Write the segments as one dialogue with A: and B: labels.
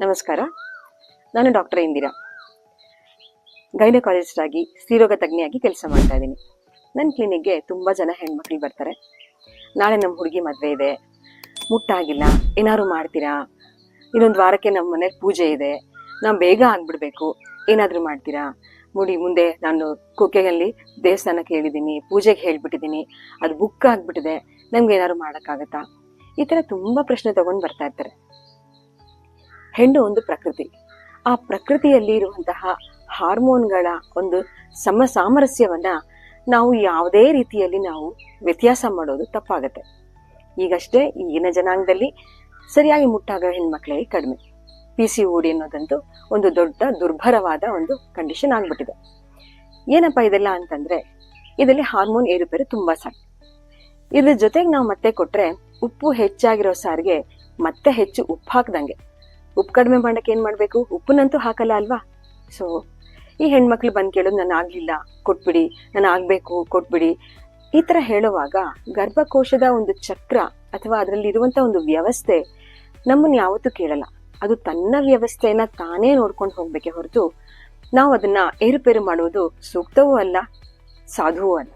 A: ನಮಸ್ಕಾರ. ನಾನು doctor Indira. Gynaecologist ಆಗಿ, ಸ್ತ್ರೀರೋಗ ತಜ್ಞೆಯಾಗಿ ಕೆಲಸ ಮಾಡ್ತಾ ಇದ್ದೀನಿ. ನನ್ನ ಕ್ಲಿನಿಕ್ಗೆ ತುಂಬ ಜನ ಹೆಣ್ಮಕ್ಳು ಬರ್ತಾರೆ. ನಾಳೆ ನಮ್ಮ ಹುಡುಗಿ ಮದುವೆ ಇದೆ. ಮುಟ್ಟಾಗಿಲ್ಲ. ಏನಾದ್ರು ಮಾಡ್ತೀರಾ? ಇನ್ನೊಂದು ವಾರಕ್ಕೆ ನಮ್ಮ ಮನೇಲಿ ಪೂಜೆ ಇದೆ. ನಾವು ಬೇಗ ಆಗ್ಬಿಡ್ಬೇಕು. ಏನಾದರೂ ಮಾಡ್ತೀರಾ? ಮುಡಿ ಮುಂದೆ ನಾನು ಕುಕ್ಕೆಯಲ್ಲಿ ದೇವಸ್ಥಾನಕ್ಕೆ ಹೇಳಿದ್ದೀನಿ ಪೂಜೆಗೆ ಹೇಳ್ಬಿಟ್ಟಿದ್ದೀನಿ. ಅದು ಬುಕ್ ಆಗಿಬಿಟ್ಟಿದೆ. ನಮ್ಗೆ ಏನಾದ್ರು ಮಾಡೋಕ್ಕಾಗತ್ತಾ? ಈ ಥರ ತುಂಬ ಪ್ರಶ್ನೆ ತಗೊಂಡು ಬರ್ತಾ ಇರ್ತಾರೆ. ಹೆಣ್ಣು ಒಂದು ಪ್ರಕೃತಿ. ಆ ಪ್ರಕೃತಿಯಲ್ಲಿ ಇರುವಂತಹ ಹಾರ್ಮೋನ್ಗಳ ಒಂದು ಸಮ ಸಾಮರಸ್ಯವನ್ನ ನಾವು ಯಾವುದೇ ರೀತಿಯಲ್ಲಿ ನಾವು ವ್ಯತ್ಯಾಸ ಮಾಡೋದು ತಪ್ಪಾಗತ್ತೆ. ಈಗಷ್ಟೇ ಈಗಿನ ಜನಾಂಗದಲ್ಲಿ ಸರಿಯಾಗಿ ಮುಟ್ಟಾಗೋ ಹೆಣ್ಮಕ್ಳಿಗೆ ಕಡಿಮೆ. ಪಿ ಸಿ ಓಡಿ ಅನ್ನೋದಂತೂ ಒಂದು ದೊಡ್ಡ ದುರ್ಭರವಾದ ಒಂದು ಕಂಡೀಷನ್ ಆಗ್ಬಿಟ್ಟಿದೆ. ಏನಪ್ಪ ಇದೆಲ್ಲ ಅಂತಂದ್ರೆ, ಇದರಲ್ಲಿ ಹಾರ್ಮೋನ್ ಏರುಪೇರು ತುಂಬಾ ಸಾಕು ಇದ್ರ ಜೊತೆಗೆ ನಾವು ಮತ್ತೆ ಕೊಟ್ರೆ ಉಪ್ಪು ಹೆಚ್ಚಾಗಿರೋ ಸಾರಿಗೆ ಮತ್ತೆ ಹೆಚ್ಚು ಉಪ್ಪು ಹಾಕ್ದಂಗೆ. ಉಪ್ಪು ಕಡಿಮೆ ಮಾಡಕ್ಕೆ ಏನ್ ಮಾಡ್ಬೇಕು? ಉಪ್ಪನ್ನಂತೂ ಹಾಕಲ್ಲ ಅಲ್ವಾ? ಸೊ ಈ ಹೆಣ್ಮಕ್ಳು ಬಂದ್ ಕೇಳೋದು ನಾನು ಆಗ್ಲಿಲ್ಲ. ಕೊಟ್ಬಿಡಿ, ನಾನು ಆಗ್ಬೇಕು, ಕೊಟ್ಬಿಡಿ. ಈ ತರ ಹೇಳುವಾಗ ಗರ್ಭಕೋಶದ ಒಂದು ಚಕ್ರ ಅಥವಾ ಅದರಲ್ಲಿ ಇರುವಂತ ಒಂದು ವ್ಯವಸ್ಥೆ ನಮ್ಮನ್ನ ಯಾವತ್ತೂ ಕೇಳಲ್ಲ. ಅದು ತನ್ನ ವ್ಯವಸ್ಥೆಯನ್ನ ತಾನೇ ನೋಡ್ಕೊಂಡು ಹೋಗ್ಬೇಕೆ ಹೊರತು ನಾವು ಅದನ್ನ ಏರುಪೇರು ಮಾಡುವುದು ಸೂಕ್ತವೂ ಅಲ್ಲ, ಸಾಧುವೂ ಅಲ್ಲ.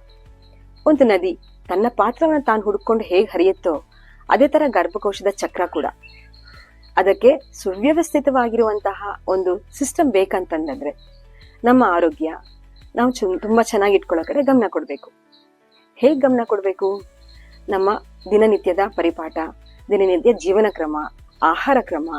A: ಒಂದು ನದಿ ತನ್ನ ಪಾತ್ರವನ್ನ ತಾನು ಹುಡ್ಕೊಂಡು ಹೇಗೆ ಹರಿಯುತ್ತೋ ಅದೇ ತರ ಗರ್ಭಕೋಶದ ಚಕ್ರ ಕೂಡ. ಅದಕ್ಕೆ ಸುವ್ಯವಸ್ಥಿತವಾಗಿರುವಂತಹ ಒಂದು ಸಿಸ್ಟಮ್ ಬೇಕಂತಂದ್ರೆ ನಮ್ಮ ಆರೋಗ್ಯ ನಾವು ಚು, ತುಂಬಾ ಚೆನ್ನಾಗಿ ಇಟ್ಕೊಳ್ಳೋ ಗಮನ ಕೊಡಬೇಕು. ಹೇಗೆ ಗಮನ ಕೊಡಬೇಕು? ನಮ್ಮ ದಿನನಿತ್ಯದ ಪರಿಪಾಠ, ದಿನನಿತ್ಯ ಜೀವನ ಕ್ರಮ, ಆಹಾರ ಕ್ರಮ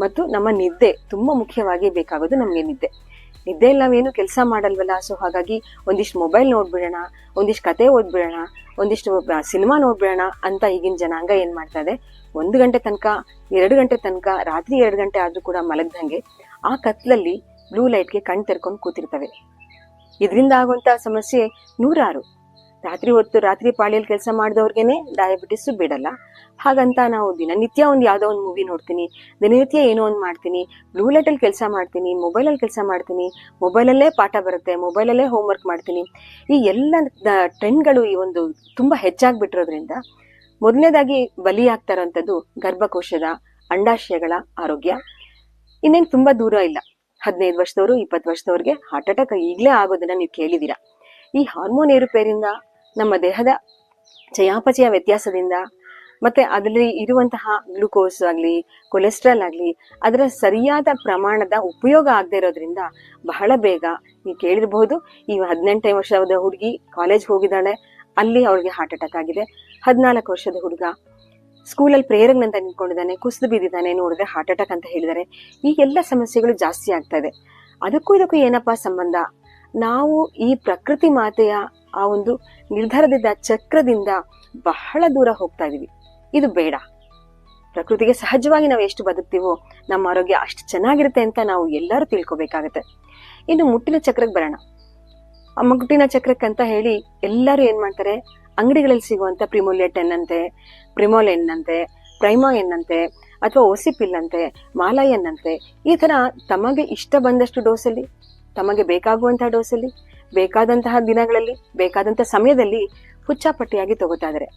A: ಮತ್ತು ನಮ್ಮ ನಿದ್ದೆ ತುಂಬಾ ಮುಖ್ಯವಾಗಿ ಬೇಕಾಗೋದು ನಮಗೆ ನಿದ್ದೆ. ನಿದ್ದೆಯಲ್ಲಿ ನಾವೇನು ಕೆಲಸ ಮಾಡಲ್ವಲ್ಲ? ಸೊ ಹಾಗಾಗಿ ಒಂದಿಷ್ಟು ಮೊಬೈಲ್ ನೋಡ್ಬಿಡೋಣ, ಒಂದಿಷ್ಟು ಕತೆ ಓದ್ಬಿಡೋಣ, ಒಂದಿಷ್ಟು ಸಿನಿಮಾ ನೋಡ್ಬಿಡೋಣ ಅಂತ ಈಗಿನ ಜನಾಂಗ ಏನು ಮಾಡ್ತಾ ಇದೆ? ಒಂದು ಗಂಟೆ ತನಕ, ಎರಡು ಗಂಟೆ ತನಕ, ರಾತ್ರಿ ಎರಡು ಗಂಟೆ ಆದ್ರೂ ಕೂಡ ಮಲಗ್ದಂಗೆ ಆ ಕತ್ಲಲ್ಲಿ ಬ್ಲೂ ಲೈಟ್ಗೆ ಕಣ್ ತೆರ್ಕೊಂಡು ಕೂತಿರ್ತವೆ. ಇದರಿಂದ ಆಗುವಂಥ ಸಮಸ್ಯೆ ನೂರಾರು. ರಾತ್ರಿ ಹೊತ್ತು ರಾತ್ರಿ ಪಾಳಿಯಲ್ಲಿ ಕೆಲಸ ಮಾಡಿದವ್ರಿಗೇನೆ ಡಯಾಬಿಟಿಸ್ ಬಿಡಲ್ಲ. ಹಾಗಂತ ನಾವು ದಿನನಿತ್ಯ ಒಂದು ಯಾವುದೋ ಒಂದು ಮೂವಿ ನೋಡ್ತೀನಿ, ದಿನನಿತ್ಯ ಏನೋ ಒಂದು ಮಾಡ್ತೀನಿ ಬ್ಲೂ ಲೈಟಲ್ಲಿ ಕೆಲಸ ಮಾಡ್ತೀನಿ ಮೊಬೈಲಲ್ಲಿ ಕೆಲಸ ಮಾಡ್ತೀನಿ ಮೊಬೈಲಲ್ಲೇ ಪಾಠ ಬರುತ್ತೆ ಮೊಬೈಲಲ್ಲೇ ಹೋಮ್ವರ್ಕ್ ಮಾಡ್ತೀನಿ. ಈ ಎಲ್ಲ ಟ್ರೆಂಡ್ಗಳು ಈ ಒಂದು ತುಂಬ ಹೆಚ್ಚಾಗ್ಬಿಟ್ಟಿರೋದ್ರಿಂದ ಮೊದಲನೇದಾಗಿ ಬಲಿಯಾಗ್ತಾ ಇರೋವಂಥದ್ದು ಗರ್ಭಕೋಶದ ಅಂಡಾಶಯಗಳ ಆರೋಗ್ಯ. ಇನ್ನೇನು ತುಂಬಾ ದೂರ ಇಲ್ಲ. ಹದಿನೈದು ವರ್ಷದವರು ಇಪ್ಪತ್ತು ವರ್ಷದವ್ರಿಗೆ ಹಾರ್ಟ್ ಅಟ್ಯಾಕ್ ಈಗಲೇ ಆಗೋದನ್ನ ನೀವು ಕೇಳಿದ್ದೀರಾ ಈ ಹಾರ್ಮೋನ್ ಏರುಪೇರಿಂದ ನಮ್ಮ ದೇಹದ ಚಯಾಪಚಯ ವ್ಯತ್ಯಾಸದಿಂದ ಮತ್ತೆ ಅದರಲ್ಲಿ ಇರುವಂತಹ ಗ್ಲುಕೋಸ್ ಆಗಲಿ, ಕೊಲೆಸ್ಟ್ರಾಲ್ ಆಗಲಿ, ಅದರ ಸರಿಯಾದ ಪ್ರಮಾಣದ ಉಪಯೋಗ ಆಗದೆ ಇರೋದ್ರಿಂದ ಬಹಳ ಬೇಗ ನೀವು ಕೇಳಿರಬಹುದು ಈ ಹದಿನೆಂಟನೇ ವರ್ಷದ ಹುಡುಗಿ ಕಾಲೇಜ್ ಹೋಗಿದ್ದಾಳೆ. ಅಲ್ಲಿ ಅವಳಿಗೆ ಹಾರ್ಟ್ ಅಟ್ಯಾಕ್ ಆಗಿದೆ. ಹದಿನಾಲ್ಕು ವರ್ಷದ ಹುಡುಗ ಸ್ಕೂಲಲ್ಲಿ ಪ್ರೇಯರ್ನಂತ ನಿಂತ್ಕೊಂಡಿದ್ದಾನೆ, ಕುಸಿದು ಬಿದ್ದಿದ್ದಾನೆ ನೋಡಿದ್ರೆ ಹಾರ್ಟ್ ಅಟ್ಯಾಕ್ ಅಂತ ಹೇಳಿದ್ದಾರೆ. ಈ ಎಲ್ಲ ಸಮಸ್ಯೆಗಳು ಜಾಸ್ತಿ ಆಗ್ತಾ ಇದೆ. ಅದಕ್ಕೂ ಇದಕ್ಕೂ ಏನಪ್ಪಾ ಸಂಬಂಧ? ನಾವು ಈ ಪ್ರಕೃತಿ ಮಾತೆಯ ಆ ಒಂದು ನಿರ್ಧಾರದಿಂದ, ಚಕ್ರದಿಂದ ಬಹಳ ದೂರ ಹೋಗ್ತಾ ಇದೀವಿ. ಇದು ಬೇಡ. ಪ್ರಕೃತಿಗೆ ಸಹಜವಾಗಿ ನಾವು ಎಷ್ಟು ಬದುಕ್ತೀವೋ, ನಮ್ಮ ಆರೋಗ್ಯ ಅಷ್ಟು ಚೆನ್ನಾಗಿರುತ್ತೆ ಅಂತ ನಾವು ಎಲ್ಲರೂ ತಿಳ್ಕೊಬೇಕಾಗತ್ತೆ. ಇನ್ನು ಮುಟ್ಟಿನ ಚಕ್ರಕ್ಕೆ ಬರೋಣ. ಆ ಮುಟ್ಟಿನ ಚಕ್ರಕ್ಕೆ ಅಂತ ಹೇಳಿ ಎಲ್ಲರೂ ಏನ್ ಮಾಡ್ತಾರೆ, ಅಂಗಡಿಗಳಲ್ಲಿ ಸಿಗುವಂತ ಪ್ರಿಮೋಲಿಯಟ್ ಎನ್ನಂತೆ ಪ್ರಿಮೋಲ್ ಎನ್ನಂತೆ ಪ್ರೈಮಾ ಎನ್ನಂತೆ, ಅಥವಾ ಓಸಿಪಿಲ್ ಅಂತೆ ಮಾಲಾ ಎನ್ನಂತೆ, ಈ ತರ ತಮಗೆ ಇಷ್ಟ ಬಂದಷ್ಟು ಡೋಸಲ್ಲಿ ತಮಗೆ ಬೇಕಾಗುವಂತಹ ಡೋಸಲ್ಲಿ ಬೇಕಾದಂತಹ ದಿನಗಳಲ್ಲಿ, ಬೇಕಾದಂತಹ ಸಮಯದಲ್ಲಿ ಹುಚ್ಚಾಪಟ್ಟಿಯಾಗಿ ತಗೋತಾ ಇದ್ದಾರೆ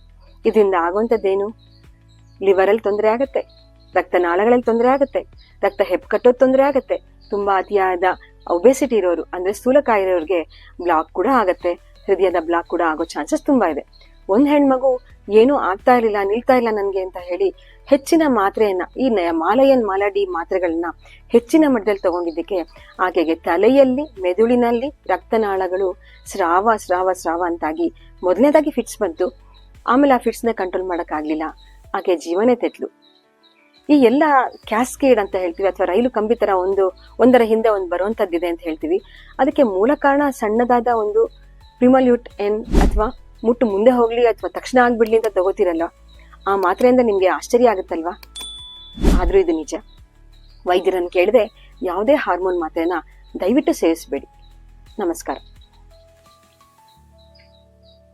A: ಇದರಿಂದ ಆಗುವಂಥದ್ದೇನು? ಲಿವರ್ ಅಲ್ಲಿ ತೊಂದರೆ ಆಗುತ್ತೆ ರಕ್ತನಾಳಗಳಲ್ಲಿ ತೊಂದರೆ ಆಗುತ್ತೆ, ರಕ್ತ ಹೆಪ್ಪುಕಟ್ಟೋದು ತೊಂದರೆ ಆಗುತ್ತೆ. ತುಂಬಾ ಅತಿಯಾದ ಒಬೆಸಿಟಿ ಇರೋರು, ಅಂದ್ರೆ ಸ್ಥೂಲಕಾಯ ಇರೋರಿಗೆ ಬ್ಲಾಕ್ ಕೂಡ ಆಗುತ್ತೆ, ಹೃದಯದ ಬ್ಲಾಕ್ ಕೂಡ ಆಗೋ ಚಾನ್ಸಸ್ ತುಂಬಾ ಇದೆ. ಒಂದ್ ಹೆಣ್ಮಗು ಏನೂ ಆಗ್ತಾ ಇರಲಿಲ್ಲ, ನಿಲ್ತಾ ಇಲ್ಲ ನನಗೆ ಅಂತ ಹೇಳಿ ಹೆಚ್ಚಿನ ಮಾತ್ರೆಯನ್ನ, ಈ ನಯ ಮಾಲಯನ್ ಮಾಲಾಡಿ ಮಾತ್ರೆಗಳನ್ನ ಹೆಚ್ಚಿನ ಮಟ್ಟದಲ್ಲಿ ತಗೊಂಡಿದ್ದಕ್ಕೆ ಆಕೆಗೆ ತಲೆಯಲ್ಲಿ, ಮೆದುಳಿನಲ್ಲಿ ರಕ್ತನಾಳಗಳು ಸ್ರಾವ ಸ್ರಾವ ಸ್ರಾವ ಅಂತಾಗಿ ಮೊದಲನೇದಾಗಿ ಫಿಟ್ಸ್ ಬಂತು. ಆಮೇಲೆ ಆ ಫಿಟ್ಸ್ನ ಕಂಟ್ರೋಲ್ ಮಾಡಕ್ ಆಗ್ಲಿಲ್ಲ ಆಕೆ ಜೀವನೇ ತೆತ್ಲು. ಈ ಎಲ್ಲ ಕ್ಯಾಸ್ಕೇಡ್ ಅಂತ ಹೇಳ್ತೀವಿ, ಅಥವಾ ರೈಲು ಕಂಬಿ ತರ ಒಂದು, ಒಂದರ ಹಿಂದೆ ಒಂದು ಬರುವಂತದ್ದಿದೆ ಅಂತ ಹೇಳ್ತೀವಿ. ಅದಕ್ಕೆ ಮೂಲ ಕಾರಣ ಸಣ್ಣದಾದ ಒಂದು ಪ್ರಿಮಲ್ಯೂಟ್ ಎನ್ ಅಥವಾ ಮುಟ್ಟು ಮುಂದೆ ಹೋಗ್ಲಿ ಅಥವಾ ತಕ್ಷಣ ಆಗ್ಬಿಡ್ಲಿ ಅಂತ ತಗೋತಿರಲ್ಲ, ಆ ಮಾತ್ರೆಯಿಂದ ನಿಮ್ಗೆ ಆಶ್ಚರ್ಯ ಆಗುತ್ತಲ್ವಾ? ಆದ್ರೂ ಇದು ನಿಜ. ವೈದ್ಯರನ್ನು ಕೇಳದೆ ಯಾವುದೇ ಹಾರ್ಮೋನ್ ಮಾತ್ರೆನ ದಯವಿಟ್ಟು ಸೇವಿಸಬೇಡಿ. ನಮಸ್ಕಾರ.